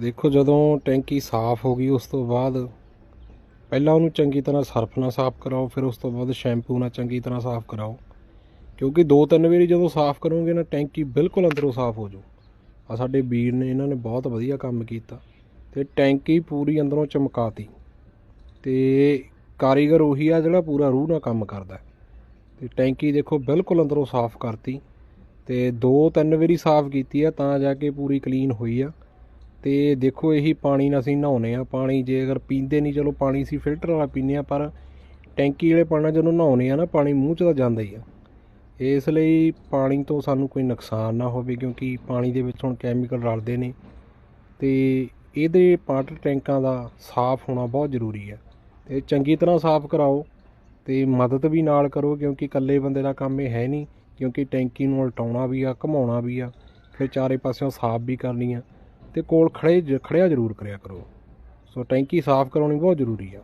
ਦੇਖੋ ਜਦੋਂ ਟੈਂਕੀ ਸਾਫ਼ ਹੋ ਗਈ, ਉਸ ਤੋਂ ਬਾਅਦ ਪਹਿਲਾਂ ਉਹਨੂੰ ਚੰਗੀ ਤਰ੍ਹਾਂ ਸਰਫ ਨਾਲ ਸਾਫ਼ ਕਰਾਓ, ਫਿਰ ਉਸ ਤੋਂ ਬਾਅਦ ਸ਼ੈਂਪੂ ਨਾਲ ਚੰਗੀ ਤਰ੍ਹਾਂ ਸਾਫ਼ ਕਰਾਓ। ਕਿਉਂਕਿ ਦੋ ਤਿੰਨ ਵਾਰੀ ਜਦੋਂ ਸਾਫ਼ ਕਰੋਗੇ ਨਾ, ਟੈਂਕੀ ਬਿਲਕੁਲ ਅੰਦਰੋਂ ਸਾਫ਼ ਹੋ ਜਾਊ। ਆ ਸਾਡੇ ਵੀਰ ਨੇ, ਇਹਨਾਂ ਨੇ ਬਹੁਤ ਵਧੀਆ ਕੰਮ ਕੀਤਾ। ਤੇ ਟੈਂਕੀ ਪੂਰੀ ਅੰਦਰੋਂ ਚਮਕਾਤੀ। ਤੇ ਕਾਰੀਗਰ ਉਹੀ ਆ ਜਿਹੜਾ ਪੂਰਾ ਰੂਹ ਨਾਲ ਕੰਮ ਕਰਦਾ ਹੈ। ਤੇ ਟੈਂਕੀ ਦੇਖੋ ਬਿਲਕੁਲ ਅੰਦਰੋਂ ਸਾਫ਼ ਕਰਤੀ। ਤੇ ਦੋ ਤਿੰਨ ਵਾਰੀ ਸਾਫ਼ ਕੀਤੀ ਆ, ਤਾਂ ਜਾ ਕੇ ਪੂਰੀ ਕਲੀਨ ਹੋਈ ਆ। ਅਤੇ ਦੇਖੋ ਇਹੀ ਪਾਣੀ ਨਾਲ ਅਸੀਂ ਨਹਾਉਂਦੇ ਆ ਪਾਣੀ ਜੇ ਅਗਰ ਪੀਂਦੇ ਨਹੀਂ, ਚਲੋ ਪਾਣੀ ਅਸੀਂ ਫਿਲਟਰ ਵਾਲਾ ਪੀਂਦੇ ਆ ਪਰ ਟੈਂਕੀ ਵਾਲੇ ਪਾਣੀ ਜਦੋਂ ਨਹਾਉਂਦੇ ਆ ਨਾ, ਪਾਣੀ ਮੂੰਹ 'ਚ ਤਾਂ ਜਾਂਦਾ ਹੀ ਆ। ਇਸ ਲਈ ਪਾਣੀ ਤੋਂ ਸਾਨੂੰ ਕੋਈ ਨੁਕਸਾਨ ਨਾ ਹੋਵੇ, ਕਿਉਂਕਿ ਪਾਣੀ ਦੇ ਵਿੱਚ ਹੁਣ ਕੈਮੀਕਲ ਰਲਦੇ ਨੇ ਤੇ ਇਹਦੇ ਪਾਟਰ ਟੈਂਕਾਂ ਦਾ ਸਾਫ਼ ਹੋਣਾ ਬਹੁਤ ਜ਼ਰੂਰੀ ਹੈ। ਤੇ ਚੰਗੀ ਤਰ੍ਹਾਂ ਸਾਫ਼ ਕਰਾਓ ਤੇ ਮਦਦ ਵੀ ਨਾਲ ਕਰੋ, ਕਿਉਂਕਿ ਇਕੱਲੇ ਬੰਦੇ ਦਾ ਕੰਮ ਇਹ ਹੈ ਨਹੀਂ, ਕਿਉਂਕਿ ਟੈਂਕੀ ਨੂੰ ਉਲਟਾਉਣਾ ਵੀ ਆ, ਘਮਾਉਣਾ ਵੀ ਆ, ਫਿਰ ਚਾਰੇ ਪਾਸਿਓਂ ਸਾਫ਼ ਵੀ ਕਰਨੀ ਆ। ਤੇ ਕੋਲ ਖੜੇ ਜ- ਖੜਿਆ ਜ਼ਰੂਰ ਕਰਿਆ ਕਰੋ। ਸੋ ਟੈਂਕੀ ਸਾਫ਼ ਕਰਾਉਣੀ ਬਹੁਤ ਜ਼ਰੂਰੀ ਆ।